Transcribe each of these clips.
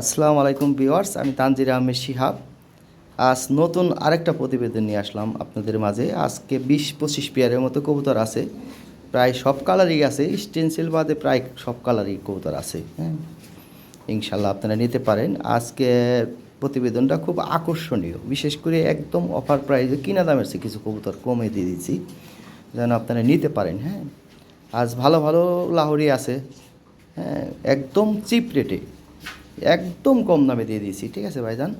আসসালামু আলাইকুম ভিউয়ার্স, আমি তানজির আহমেদ শিহাব। আজ নতুন আরেকটা প্রতিবেদন নিয়ে আসলাম আপনাদের মাঝে। আজকে বিশ পঁচিশ পেয়ারের মতো কবুতর আছে। প্রায় সব কালারই আছে, স্টেনসিল বাদে প্রায় সব কালারই কবুতর আছে হ্যাঁ। ইনশাল্লাহ আপনারা নিতে পারেন। আজকে প্রতিবেদনটা খুব আকর্ষণীয়। বিশেষ করে একদম অফার প্রাইজে কিনা দামের চেয়ে কিছু কবুতর কমে দিয়ে দিচ্ছি, যেন আপনারা নিতে পারেন হ্যাঁ। আজ ভালো ভালো লাহোরি আছে হ্যাঁ একদম চিপ রেটে একদম কম দামে দিয়ে দিয়েছি, ঠিক আছে ভাইজান?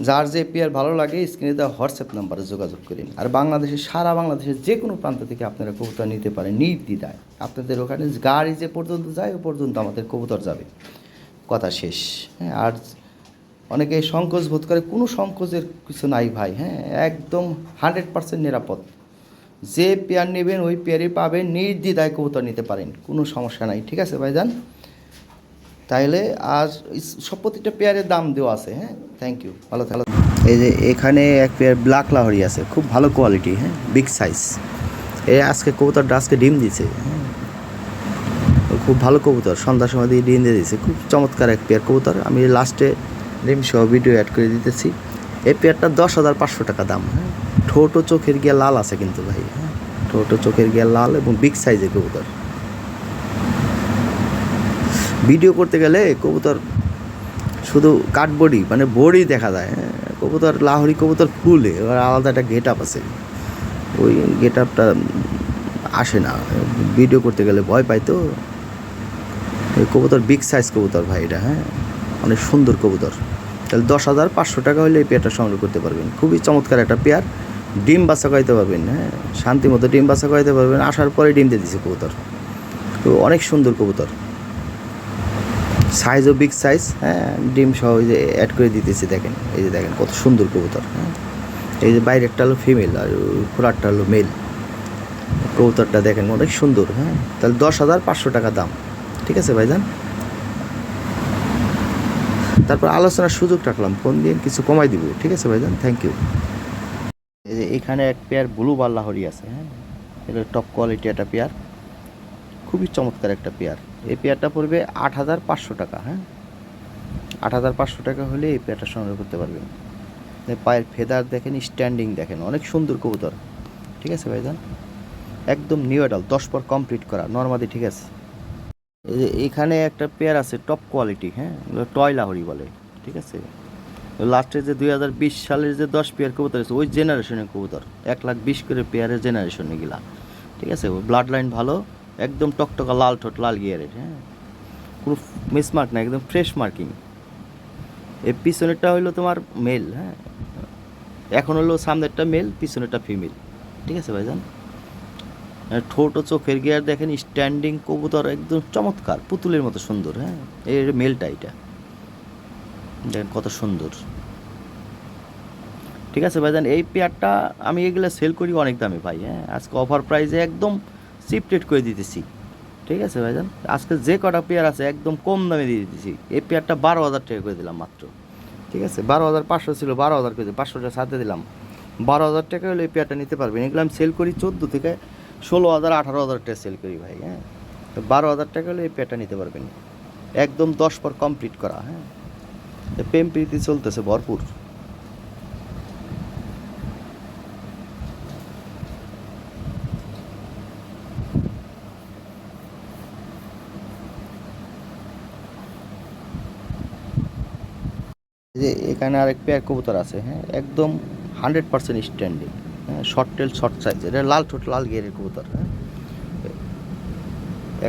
যার যে পেয়ার ভালো লাগে, স্ক্রিনে দেওয়া হোয়াটসঅ্যাপ নাম্বারে যোগাযোগ করেন। আর বাংলাদেশের, সারা বাংলাদেশের যে কোনো প্রান্ত থেকে আপনারা কবুতর নিতে পারেন নির্দ্বিধায়। আপনাদের ওখানে গাড়ি যে পর্যন্ত যায়, ও পর্যন্ত আমাদের কবুতর যাবে। কথা শেষ। হ্যাঁ আর অনেকে সংকোচ বোধ করে, কোনো সংকোচের কিছু নাই ভাই হ্যাঁ একদম হান্ড্রেড পার্সেন্ট নিরাপদ। যে পেয়ার নেবেন, ওই পেয়ারই পাবেন, নির্দ্বিধায় কবুতর নিতে পারেন, কোনো সমস্যা নাই, ঠিক আছে ভাইজান? তাইলে আর সব প্রতিটা পেয়ারের দাম দেওয়া আছে হ্যাঁ? থ্যাংক ইউ ভালো থাকল এই যে এখানে এক পেয়ার ব্ল্যাক লাহরি আছে, খুব ভালো কোয়ালিটি হ্যাঁ? বিগ সাইজ এ আজকে কবুতরটা আজকে ডিম দিছে হ্যাঁ? খুব ভালো কবুতর, সন্ধ্যার সময় দিয়ে ডিম দিয়ে দিয়েছে খুব চমৎকার এক পেয়ার কবুতর। আমি লাস্টে ডিম সহ ভিডিও অ্যাড করে দিতেছি। এই পেয়ারটা দশ হাজার পাঁচশো টাকা দাম হ্যাঁ? ঠোঁট চোখের গিয়া লাল আছে কিন্তু ভাই হ্যাঁ? ঠোঁট চোখের গিয়া লাল এবং বিগ সাইজের কবুতর। ভিডিও করতে গেলে কবুতর শুধু কাঠবডি মানে বডি দেখা যায় হ্যাঁ। কবুতর, লাহরি কবুতর ফুলে এবার আলাদা একটা গেট আপ আছে। ওই গেট আপটা আসে না। ভিডিও করতে গেলে ভয় পাই তো। কবুতর বিগ সাইজ কবুতর ভাই এটা হ্যাঁ। অনেক সুন্দর কবুতর। তাহলে দশ হাজার পাঁচশো টাকা হলে এই পেয়ারটা সংগ্রহ করতে পারবেন। খুবই চমৎকার একটা পেয়ার ডিম বাচ্চা খাইতে পারবেন হ্যাঁ। শান্তি মতো ডিম বাচ্চা খাইতে পারবেন। আসার পরে ডিম দিয়ে দিছে কবুতর। তো অনেক সুন্দর কবুতর। সাইজও বিগ সাইজ হ্যাঁ ডিম সহ ওই যে অ্যাড করে দিতেছি, দেখেন। এই যে দেখেন, কত সুন্দর কবুতর হ্যাঁ। এই যে বাইরেরটা হলো ফিমেল আর খোলারটা হলো মেল কবুতরটা দেখেন অনেক সুন্দর হ্যাঁ। তাহলে দশ হাজার পাঁচশো টাকা দাম, ঠিক আছে ভাইজান? তারপর আলোচনার সুযোগ রাখলাম, ফোন দিয়ে কিছু কমাই দিব, ঠিক আছে ভাইজান? থ্যাংক ইউ এখানে এক পেয়ার ব্লু বাল্লাহরি আছে হ্যাঁ। এটা টপ কোয়ালিটি একটা পেয়ার খুবই চমৎকার একটা পেয়ার। এই পেয়ারটা পড়বে আট হাজার পাঁচশো টাকা হ্যাঁ? আট হাজার পাঁচশো টাকা হলে এই পেয়ারটা সংগ্রহ করতে পারবেন। পায়ের ফেদার দেখেন স্ট্যান্ডিং দেখেন, অনেক সুন্দর কবুতর। ঠিক আছে ভাইজান? একদম নিউ এডাল দশ পর কমপ্লিট করা, নর্মাদি, ঠিক আছে? এখানে একটা পেয়ার আছে টপ কোয়ালিটি হ্যাঁ? টয় লাহরি বলে, ঠিক আছে? লাস্টে যে দুই হাজার বিশ সালের যে দশ পেয়ার কবুতর আছে, ওই জেনারেশনের কবুতর, এক লাখ বিশ করে পেয়ারের জেনারেশন এগুলা ঠিক আছে? ব্লাড লাইন ভালো একদম টকটকা লাল ঠোঁট, লাল গিয়ারের হ্যাঁ। পুরো মিসমার্ক না, একদম ফ্রেশ মার্কিং এর পিছনেরটা হইল তোমার মেল হ্যাঁ। এখন হলো সামনেরটা মেল পিছনেরটা ফিমেল ঠিক আছে ভাইজান? ঠোঁট ও চোখের গিয়ার দেখেন স্ট্যান্ডিং কবুতর একদম চমৎকার, পুতুলের মতো সুন্দর হ্যাঁ। এর মেলটা এটা। দেখেন কত সুন্দর। ঠিক আছে ভাইজান, এই পেয়ারটা আমি এগুলো সেল করি অনেক দামে ভাই হ্যাঁ। আজকে অফার প্রাইসে একদম চিপ রেট করে দিতেছি। ঠিক আছে ভাইজান? আজকে যে কটা পেয়ার আছে একদম কম দামে দিয়ে দিতেছি। এই পেয়ারটা বারো হাজার টাকা করে দিলাম মাত্র। ঠিক আছে? বারো হাজার পাঁচশো ছিল, বারো হাজার করে পাঁচশোটা সাথে দিলাম। বারো হাজার টাকা হলে এই পেয়ারটা নিতে পারবেন। এগুলো আমি সেল করি চোদ্দ থেকে ষোলো হাজার, আঠারো হাজার টাকা সেল করি ভাই হ্যাঁ? তো বারো হাজার টাকা হলে এই পেয়ারটা নিতে পারবেন। একদম দশ পর কমপ্লিট করা হ্যাঁ? প্রেম প্রীতি চলতেছে ভরপুর এই যে এখানে আরেক পেয়ার কবুতর আছে হ্যাঁ? একদম হান্ড্রেড পার্সেন্ট স্ট্যান্ডিং হ্যাঁ? শর্ট টেল শর্ট সাইজ এটা লাল ঠোঁট, লাল গিয়ারের কবুতর হ্যাঁ?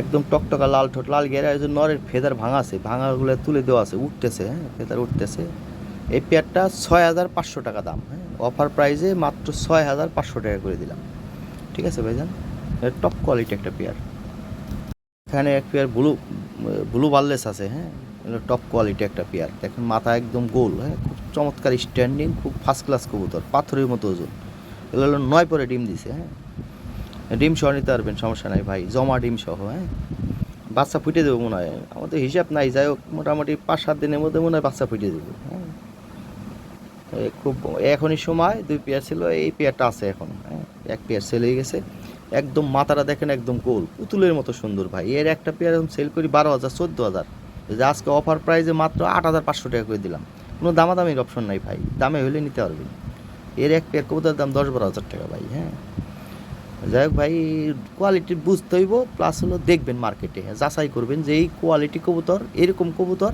একদম টকটকা, লাল ঠোঁট, লাল গিয়ার এই যে নরের ফেদার ভাঙা আছে, ভাঙাগুলো তুলে দেওয়া আছে, উঠতেছে হ্যাঁ? ফেদার উঠতেছে। এই পেয়ারটা ছয় হাজার পাঁচশো টাকা দাম হ্যাঁ? অফার প্রাইসে মাত্র ছয় হাজার পাঁচশো টাকা করে দিলাম। ঠিক আছে ভাইজান? টপ কোয়ালিটি একটা পেয়ার এখানে এক পেয়ার ব্লু ব্লু বার্লেস আছে হ্যাঁ? টপ কোয়ালিটি একটা পেয়ার দেখেন মাথা একদম গোল হ্যাঁ? খুব চমৎকার স্ট্যান্ডিং খুব ফার্স্ট ক্লাস কবুতর, পাথরের মতো ওজন। এগুলো হলো নয় পরে ডিম দিছে হ্যাঁ? ডিম সহ নিতে পারবেন, সমস্যা নাই ভাই, জমা ডিম সহ হ্যাঁ? বাচ্চা ফুটে দেবো মনে হয়। আমাদের হিসাব নাই, যাই হোক, মোটামুটি পাঁচ সাত দিনের মধ্যে মনে হয় বাচ্চা ফুটে দেবো হ্যাঁ? খুব এখনই সময়, দুই পেয়ার ছিল, এই পেয়ারটা আছে এখন হ্যাঁ? এক পেয়ার সেল হয়ে গেছে। একদম মাথাটা দেখেন একদম গোল, পুতুলের মতো সুন্দর ভাই। এর একটা পেয়ার এখন সেল করি বারো হাজার, চোদ্দ হাজার। যে আজকে অফার প্রাইসে মাত্র আট হাজার পাঁচশো টাকা করে দিলাম। কোনো দামাদামির অপশন নাই ভাই, দামে হলে নিতে পারবেন এর এক পেয়ার কবুতরের দাম দশ বারো হাজার টাকা ভাই হ্যাঁ। যাই হোক ভাই কোয়ালিটি বুঝতে হইব প্লাস হলো দেখবেন মার্কেটে যাচাই করবেন যে এই কোয়ালিটি কবুতর, এরকম কবুতর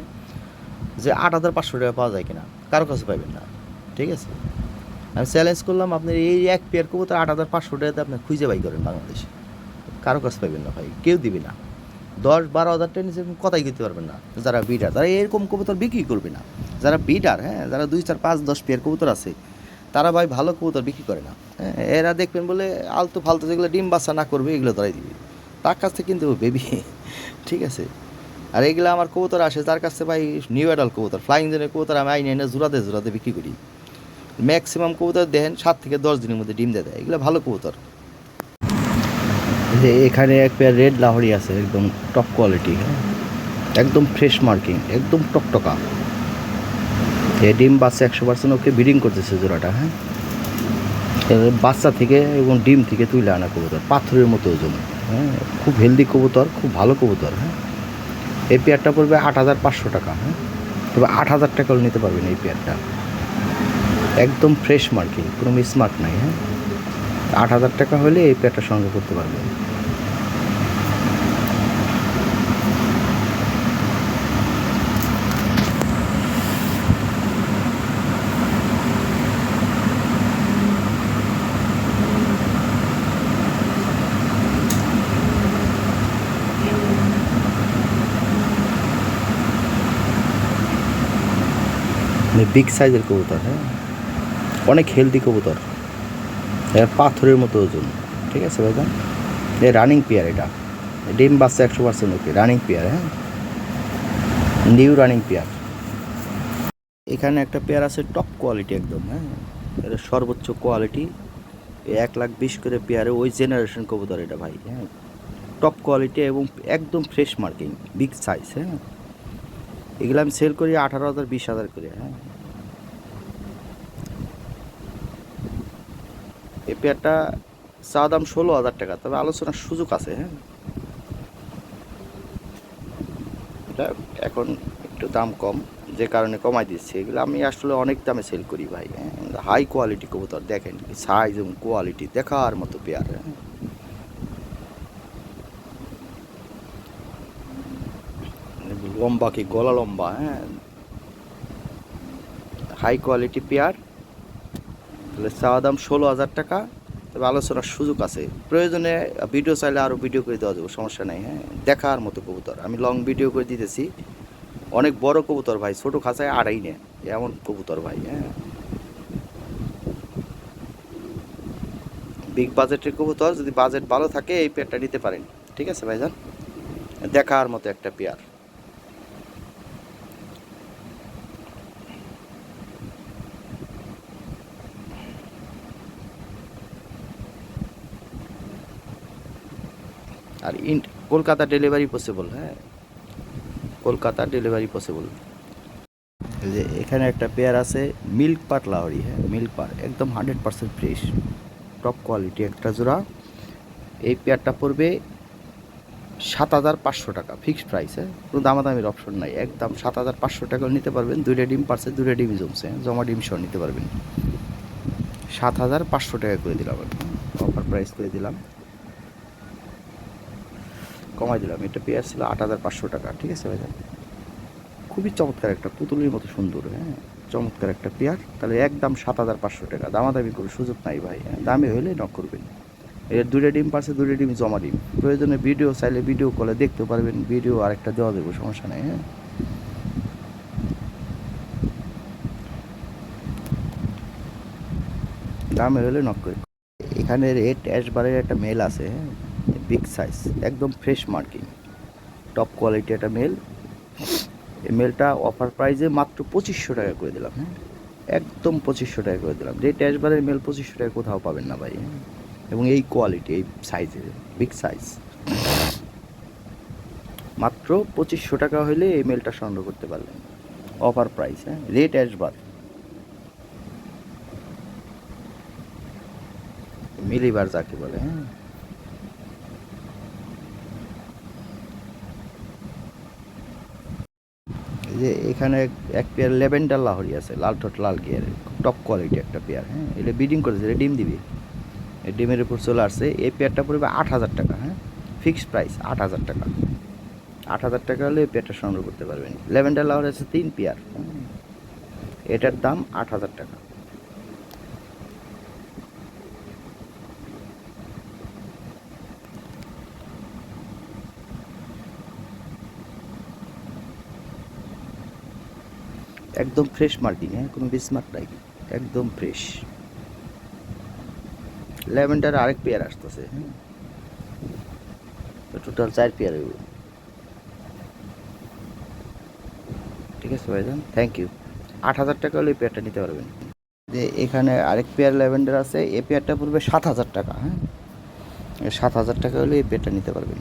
যে আট হাজার পাঁচশো টাকা পাওয়া যায় কিনা, কারও কাছে পাইবেন না, ঠিক আছে? আমি চ্যালেঞ্জ করলাম, আপনার এই এক পেয়ার কবুতর আট হাজার পাঁচশো টাকাতে আপনি খুঁজে বাই করেন বাংলাদেশে, কারও কাছে পাইবেন না ভাই, কেউ দিবে না। দশ বারো হাজার টাকা কথাই দিতে পারবেন না, যারা বিডার তারা এরকম কবুতর বিক্রি করবে না, যারা বিডার হ্যাঁ যারা দুই, চার, পাঁচ, দশ পেয়ার কবুতর আছে, তারা ভাই ভালো কবুতর বিক্রি করে না হ্যাঁ এরা দেখবেন বলে আলতু ফালতু যেগুলো ডিম বাচ্চা না করবে, এগুলো ধরাই দিবে। তার কাছ থেকে কিন্তু বেবি ঠিক আছে? আর এগুলো আমার কবুতর আসে, তার কাছে ভাই নিউ অ্যাডাল কবুতর ফ্লাইং জেনের কবুতর আমি আইনে এনে জোড়াতে জোড়াতে বিক্রি করি। ম্যাক্সিমাম কবুতর দেখেন সাত থেকে দশ দিনের মধ্যে ডিম দিয়ে দেয়, এগুলো ভালো কবুতর। যে এখানে এক পেয়ার রেড লাহরি আছে, একদম টপ কোয়ালিটি হ্যাঁ? একদম ফ্রেশ মার্কিং একদম টকটকা। এ ডিম বাচ্চা একশো পার্সেন্ট ওকে ব্রিডিং করতেছে জোড়াটা হ্যাঁ? বাচ্চা থেকে এবং ডিম থেকে তুলে আনা কবুতর, পাথরের মতো ওজন হ্যাঁ? খুব হেলদি কবুতর, খুব ভালো কবুতর হ্যাঁ? এই পেয়ারটা পড়বে আট হাজার পাঁচশো টাকা হ্যাঁ? তবে আট হাজার টাকাও নিতে পারবেন এই পেয়ারটা একদম ফ্রেশ মার্কিং কোনো মিসমার্ক নাই হ্যাঁ? আট হাজার টাকা হলে এই পেয়ারটা সংগ্রহ করতে পারবেন। বিগ সাইজের কবুতর হ্যাঁ? অনেক হেলদি কবুতর। এর পাথরের মতো ওজন, ঠিক আছে ভাইজান? এ রানিং পেয়ার এটা। ডিম বাচ্চা একশো পার্সেন্ট ওকে রানিং পেয়ার হ্যাঁ? নিউ রানিং পেয়ার এখানে একটা পেয়ার আছে টপ কোয়ালিটি একদম হ্যাঁ? এটা সর্বোচ্চ কোয়ালিটি এক লাখ বিশ করে পেয়ারে ওই জেনারেশন কবুতর এটা ভাই হ্যাঁ? টপ কোয়ালিটি এবং একদম ফ্রেশ মার্কিং বিগ সাইজ হ্যাঁ? এগুলো আমি সেল করি আঠারো হাজার, বিশ হাজার করে হ্যাঁ। এই পেয়ারটা চা দাম ষোলো হাজার টাকা, তবে আলোচনার সুযোগ আছে হ্যাঁ। এটা এখন একটু দাম কম, যে কারণে কমাই দিচ্ছি। এগুলো আমি আসলে অনেক দামে সেল করি ভাই হ্যাঁ। হাই কোয়ালিটি কবুতর, দেখেন সাইজ এবং কোয়ালিটি দেখার মতো পেয়ার হ্যাঁ। লম্বা কি, গলা লম্বা হ্যাঁ? হাই কোয়ালিটি পেয়ার তাহলে চাওয়া দাম ষোলো হাজার টাকা। তবে আলোচনার সুযোগ আছে। প্রয়োজনে ভিডিও চাইলে আরও ভিডিও করে দেওয়া যাবে, সমস্যা নেই হ্যাঁ? দেখার মতো কবুতর। আমি লং ভিডিও করে দিতেছি। অনেক বড় কবুতর ভাই, ছোটো খাঁচায় আড়াই নে এমন কবুতর ভাই হ্যাঁ? বিগ বাজেটের কবুতর, যদি বাজেট ভালো থাকে, এই পেয়ারটা নিতে পারেন। ঠিক আছে ভাইজান? দেখার মতো একটা পেয়ার আর ইন কলকাতা ডেলিভারি পসিবল হ্যাঁ? কলকাতা ডেলিভারি পসিবল যে এখানে একটা পেয়ার আছে মিল্ক পার লাহরি হ্যাঁ মিল্ক পার একদম hundred percent fresh top quality একটা জোড়া। এই পেয়ারটা পড়বে সাত হাজার পাঁচশো টাকা ফিক্সড প্রাইস হ্যাঁ? কোনো দামাদামির অপশন নাই একদম সাত হাজার পাঁচশো টাকা নিতে পারবেন দুইটা ডিম পারছে দুইটা ডিম জমছে হ্যাঁ, জমা ডিম সহ নিতে পারবেন। সাত হাজার পাঁচশো টাকা করে দিলাম অফার প্রাইস করে দিলাম। কমাই দিলাম। এটা পেয়ার ছিল আট হাজার পাঁচশো টাকা, ঠিক আছে ভাইজান? খুবই চমৎকার একটা পুতুলের মতো সুন্দর হ্যাঁ? চমৎকার একটা পেয়ার তাহলে একদম সাত হাজার পাঁচশো টাকা। দামাদামি করে সুযোগ নাই ভাই হ্যাঁ? দামি হলে নক করবেন। এর দুটো ডিম পারছে দুটো ডিম জমা ডিম। প্রয়োজনে ভিডিও চাইলে ভিডিও কলে দেখতে পারবেন, ভিডিও আরেকটা দেওয়া দেবো সমস্যা নেই হ্যাঁ? দামে হলে নক করে এখানে রেড অ্যাশবারের একটা মেল আছে হ্যাঁ? বিগ সাইজ একদম ফ্রেশ মার্কিং টপ কোয়ালিটি একটা মেল এই মেলটা অফার প্রাইসে মাত্র পঁচিশশো টাকা করে দিলাম হ্যাঁ? একদম পঁচিশশো টাকা করে দিলাম। রেড অ্যাশবারের মেল পঁচিশশো টাকা কোথাও পাবেন না ভাই হ্যাঁ? এবং এই কোয়ালিটি এই সাইজের বিগ সাইজ মাত্র পঁচিশশো টাকা হলে এই মেলটা সংগ্রহ করতে পারবেন অফার প্রাইস হ্যাঁ? রেট অ্যাশবার মিলিবার যাকে বলে হ্যাঁ? যে এখানে এক পেয়ার লেভেন্ডার লাহরি আছে, লাল ঠোঁট, লাল গিয়ার টপ কোয়ালিটি একটা পেয়ার হ্যাঁ? এটা বিডিং করেছে, এটা ডিম দিবি। ডিমের উপর চলে আসছে, এই পেয়ারটা পড়বে আট হাজার টাকা হ্যাঁ? ফিক্সড প্রাইস আট হাজার টাকা। আট হাজার টাকা হলে এই পেয়ারটা সংগ্রহ করতে পারবেন। লেভেন্ডার লাহরি আছে তিন পেয়ার হ্যাঁ। এটার দাম আট হাজার টাকা। একদম ফ্রেশ মার্কিং হ্যাঁ কোনো বিসমার্ক নাই। একদম ফ্রেশ ল্যাভেন্ডার আরেক পেয়ার আসতেছে হ্যাঁ। টোটাল চার পেয়ার হইব। ঠিক আছে ভাইজান থ্যাংক ইউ আট হাজার টাকা হলে এই পেয়ারটা নিতে পারবেন। যে এখানে আরেক পেয়ার ল্যাভেন্ডার আছে এ পেয়ারটা পড়বে সাত হাজার টাকা হ্যাঁ। সাত হাজার টাকা হলে এই পেয়ারটা নিতে পারবেন।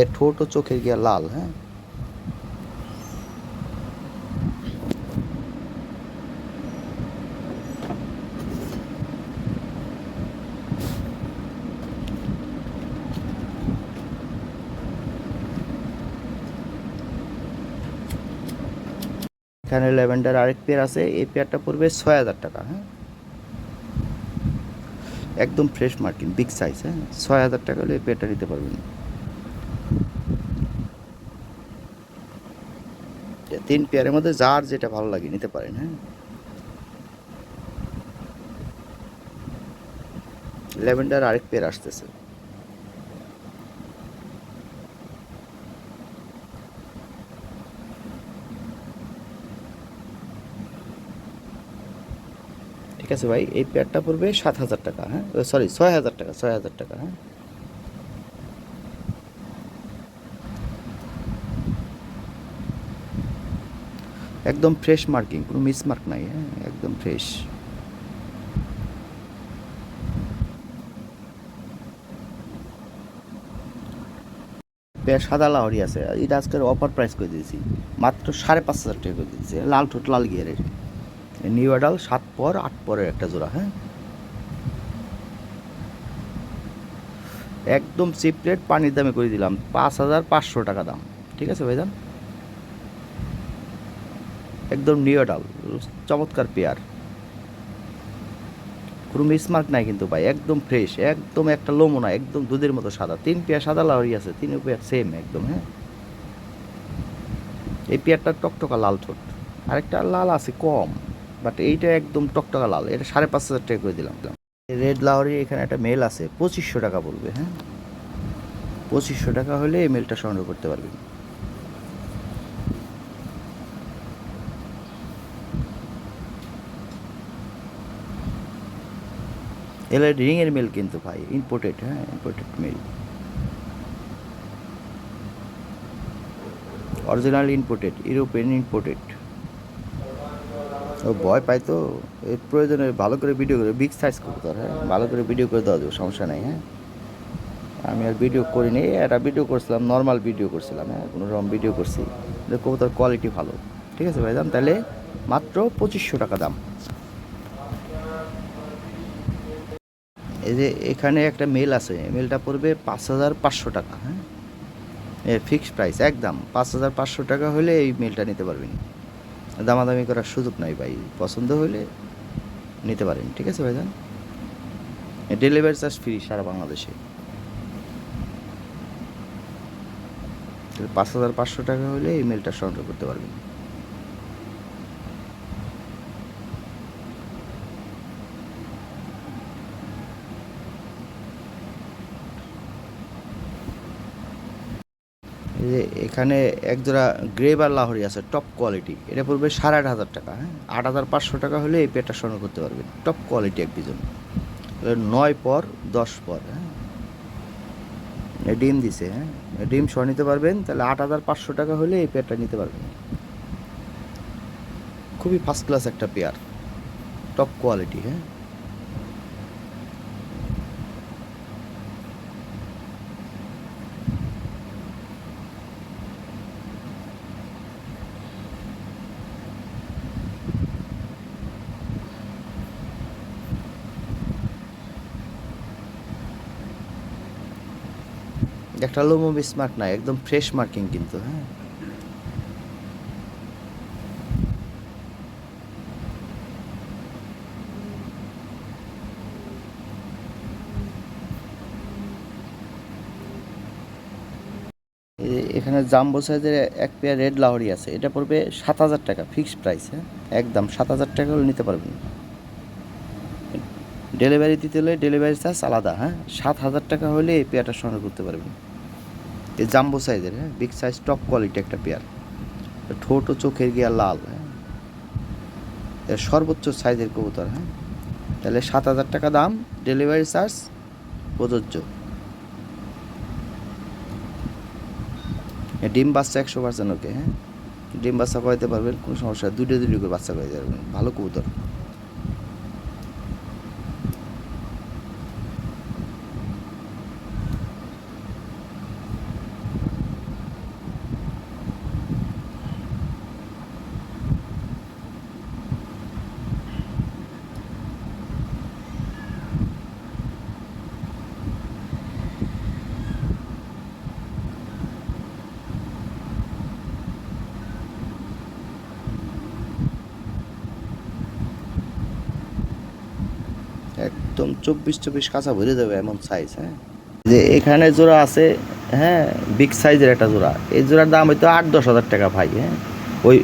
এর ঠোঁট ও চোখের গিয়া লাল হ্যাঁ। এখানে ল্যাভেন্ডার আরেক পেয়ার আছে, এই পেয়ারটা পড়বে ছয় হাজার টাকা হ্যাঁ। একদম ফ্রেশ মার্কিন, বিগ সাইজ হ্যাঁ। ছয় হাজার টাকা হলে এই পেয়ারটা নিতে পারবেন। তিন পেয়ারের মধ্যে যার যেটা ভালো লাগে নিতে পারেন হ্যাঁ। ল্যাভেন্ডার আরেক পেয়ার আসতেছে। ঠিক আছে ভাই, এই পেয়ারটা পড়বে সাত হাজার টাকা হ্যাঁ? সরি ছয় হাজার টাকা, ছয় হাজার টাকা হ্যাঁ? একদম ফ্রেশ মার্কিং কোনো মিস মার্ক নাই হ্যাঁ? একদম ফ্রেশ সাদা লাহরি আছে এটা আজকের অফার প্রাইস করে দিয়েছি? মাত্র সাড়ে পাঁচ হাজার টাকা করে দিয়েছি, লাল ঠোঁট লাল গিয়ারের। নিউ অ্যাডাল, সাত পর, আট পরের একটা জোড়া হ্যাঁ? একদম চিপ পানির দামে করে দিলাম, পাঁচ হাজার পাঁচশো টাকা দাম, ঠিক আছে ভাইজান? একদম নিউ অ্যাডাল, চমৎকার পেয়ার কোনো মিসমার্ক নাই কিন্তু ভাই, একদম ফ্রেশ একদম একটা লোমো না, একদম দুধের মতো সাদা। তিন পেয়ার সাদা লাহরি আছে, তিন পেয়ার সেম একদম হ্যাঁ? এই পেয়ারটা টকটকা লাল ঠোঁট, আরেকটা লাল আছে, কম। বাট এইটা একদম টকটকা লাল। এটা সাড়ে পাঁচ হাজার টাকা করে দিলাম রেড লাহরি এখানে একটা মেল আছে, পঁচিশশো টাকা পড়বে হ্যাঁ? পঁচিশশো টাকা হলে এই মেলটা সংগ্রহ করতে পারবেন। এলা রিংয়ের মেল কিন্তু ভাই ইম্পোর্টেড হ্যাঁ? Imported male original imported European imported ও ভয় পাই তো। এর প্রয়োজনে ভালো করে ভিডিও করে বিগ সাইজ কবুতর হ্যাঁ? ভালো করে ভিডিও করে দেওয়া যাবে, সমস্যা নাই হ্যাঁ? আমি আর ভিডিও করিনি, একটা ভিডিও করছিলাম নর্মাল ভিডিও করছিলাম হ্যাঁ? কোনো রকম ভিডিও করছি। কবুতর কোয়ালিটি ভালো। ঠিক আছে ভাই দাম তাহলে মাত্র পঁচিশশো টাকা দাম। এই যে এখানে একটা মেল আছে মেলটা পড়বে পাঁচ হাজার পাঁচশো টাকা হ্যাঁ? ফিক্সড প্রাইস একদম। পাঁচ হাজার পাঁচশো টাকা হলে এই মেলটা নিতে পারবেন। দামাদামি করার সুযোগ নাই ভাই। পছন্দ হলে নিতে পারেন, ঠিক আছে ভাইজান? ডেলিভারি চার্জ ফ্রি সারা বাংলাদেশে। পাঁচ হাজার পাঁচশো টাকা হলে এই মেলটা সংগ্রহ করতে পারবেন। যে এখানে এক জোড়া গ্রেবার লাহরি আছে টপ কোয়ালিটি এটা পড়বে সাড়ে আট হাজার টাকা হ্যাঁ? আট হাজার পাঁচশো টাকা হলে এই পেটটা সংগ্রহ করতে পারবেন। টপ কোয়ালিটি এক বিজন নয় পর, দশ পর হ্যাঁ? ডিম দিছে হ্যাঁ? ডিম সহ নিতে পারবেন, তাহলে আট হাজার পাঁচশো টাকা হলে এই পেয়ারটা নিতে পারবেন। খুবই ফার্স্ট ক্লাস একটা পেয়ার টপ কোয়ালিটি হ্যাঁ? একটা লোমো বিসমার্ক নাই, একদম ফ্রেশ মার্কিং কিন্তু হ্যাঁ। এখানে জাম্বো সাইজের এক পেয়ার রেড লাহরি আছে, এটা পড়বে সাত হাজার টাকা ফিক্সড প্রাইস হ্যাঁ। একদম, সাত হাজার টাকা হলে নিতে পারবেন। ডেলিভারি দিতে হলে ডেলিভারি চার্জ আলাদা হ্যাঁ। সাত হাজার টাকা হলে এই পেয়ারটা সংগ্রহ করতে পারবেন। এই জাম্বো সাইজের হ্যাঁ? বিগ সাইজ টপ কোয়ালিটি একটা পেয়ার। ঠোঁট ও চোখের গিয়া লাল হ্যাঁ? এর সর্বোচ্চ সাইজের কবুতর হ্যাঁ? তাহলে সাত হাজার টাকা দাম ডেলিভারি চার্জ প্রযোজ্য। এ ডিম বাচ্চা একশো পার্সেন্ট ওকে হ্যাঁ? ডিম বাচ্চা করাইতে পারবেন? কোনো সমস্যা। দুটো দুটো করে বাচ্চা করাইতে পারবেন ভালো কবুতর একদম চব্বিশ চব্বিশ কাঁচা ভরে দেবে এমন সাইজ হ্যাঁ? যে এখানে জোড়া আছে হ্যাঁ বিগ সাইজের একটা জোড়া। এই জোড়ার দাম হয়তো আট, দশ হাজার টাকা ভাই হ্যাঁ? ওই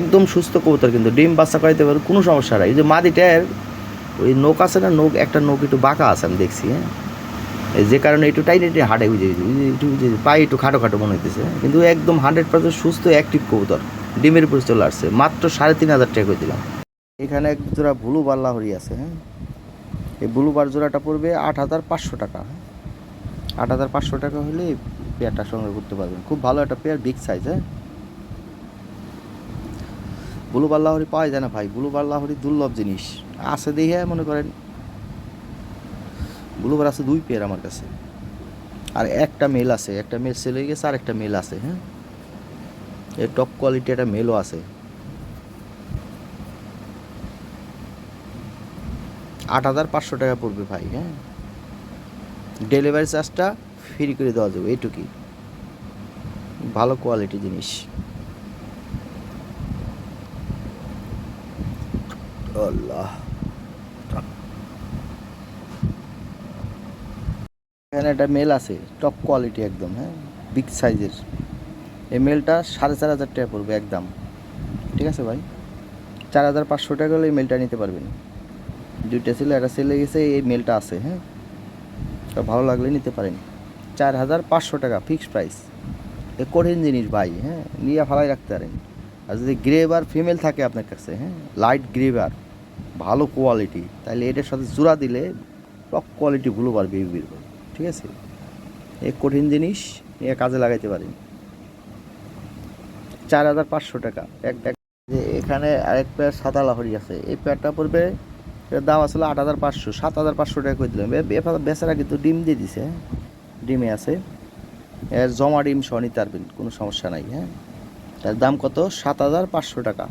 একদম সুস্থ কবুতর কিন্তু, ডিম বাচ্চা করাইতে পারে কোনো সমস্যা নাই। যে মাদিটার ওই নোক আছে না নোক একটা নোক একটু বাঁকা আছে, আমি দেখছি হ্যাঁ? যে কারণে একটু টাইট, একটু হাঁটে বুঝে একটু বুঝে পায়ে একটু খাটো খাটো মনে হইতেছে হ্যাঁ? কিন্তু একদম হান্ড্রেড পার্সেন্ট সুস্থ অ্যাক্টিভ কবুতর। ডিমের উপরে চলে আসছে। মাত্র সাড়ে তিন হাজার টাকা দিলাম। এখানে এক জোড়া ব্লু বার লাহরি আছে হ্যাঁ? এই ব্লু বার জোড়াটা পড়বে আট হাজার পাঁচশো টাকা। হ্যাঁ আট হাজার পাঁচশো টাকা হলে পেয়ারটা সংগ্রহ করতে পারবেন। খুব ভালো একটা পেয়ার বিগ সাইজ হ্যাঁ? ব্লু বার লাহরি পাওয়া যায় না ভাই। ব্লু বার লাহরি দুর্লভ জিনিস। আছে দেখে মনে করেন? ব্লু বার আছে দুই পেয়ার আমার কাছে। আর একটা মেল আছে, একটা মেল সেল হয়ে গেছে আর একটা মেল আছে হ্যাঁ? এর টপ কোয়ালিটি একটা মেলও আছে। আট হাজার পাঁচশো টাকা পড়বে ভাই হ্যাঁ। ডেলিভারি চার্জটা ফ্রি করে দেওয়া যাবে, এইটুকুই। ভালো কোয়ালিটি জিনিস। এখানে একটা মেল আছে টপ কোয়ালিটি একদম হ্যাঁ বিগ সাইজের এই মেলটা সাড়ে চার হাজার টাকা পড়বে একদম। ঠিক আছে ভাই? চার হাজার পাঁচশো টাকা হলে এই মেলটা নিতে পারবেন। দুইটা ছিল, একটা সেলে গেছে, এই মেলটা আছে হ্যাঁ? তো ভালো লাগলে নিতে পারেন। চার হাজার পাঁচশো টাকা ফিক্সড প্রাইস এ কঠিন জিনিস ভাই হ্যাঁ? নিয়ে ফালাই রাখতে পারেন। আর যদি গ্রেভার ফিমেল থাকে আপনার কাছে হ্যাঁ? লাইট গ্রেভার ভালো কোয়ালিটি তাহলে এটার সাথে জোড়া দিলে টপ কোয়ালিটি ভুলো পারবে বের করবে ঠিক আছে? এ কঠিন জিনিস নিয়ে কাজে লাগাইতে পারেন। চার হাজার পাঁচশো টাকা। এক এখানে আরেক পেয়ার সাদা লাহরি আছে। এই পেয়ারটা পড়বে এর দাম আসলে আট হাজার পাঁচশো, সাত হাজার পাঁচশো টাকা করে দিলাম। বেচারা কিন্তু ডিম দিয়ে দিছে। ডিমে আছে। এর জমা ডিম সহ নিতে পারবেন, কোনো সমস্যা নাই হ্যাঁ? তার দাম কত? সাত হাজার পাঁচশো টাকা।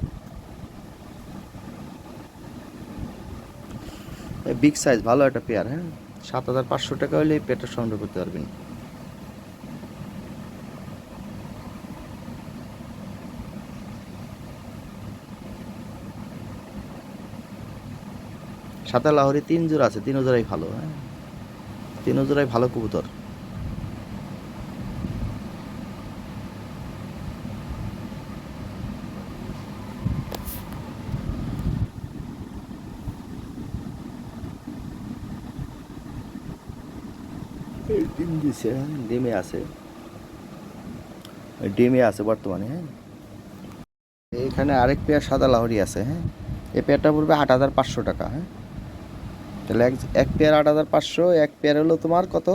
বিগ সাইজ, ভালো একটা পেয়ার হ্যাঁ? সাত হাজার পাঁচশো টাকা হলে পেয়ারটা সংগ্রহ করতে পারবেন। সাদা লাহোরে তিন জোড়া আছে তিন জোড়াই ভালো হ্যাঁ। তিন জোড়াই ভালো কবুতর। ডিম দিছে হ্যাঁ, ডিমে আছে। ডিমে আছে বর্তমানে হ্যাঁ। এখানে আরেক পেয়ার সাদা লাহরি আছে হ্যাঁ। এই পেয়ারটা পড়বে আট হাজার পাঁচশো টাকা হ্যাঁ। তাহলে এক এক পেয়ার আট হাজার পাঁচশো, এক পেয়ার হলো তোমার কত?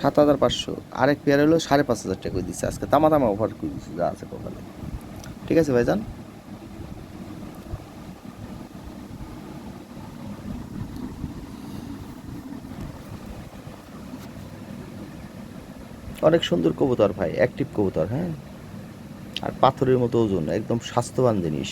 সাত হাজার পাঁচশো। আরেক পেয়ার হলো সাড়ে পাঁচ হাজার টাকা করে দিচ্ছে আজকে তামা তামা অফার করে দিচ্ছে যা আছে কপালে। ঠিক আছে ভাইজান? অনেক সুন্দর কবুতর ভাই অ্যাক্টিভ কবুতর হ্যাঁ? আর পাথরের মতো ওজন, একদম স্বাস্থ্যবান জিনিস।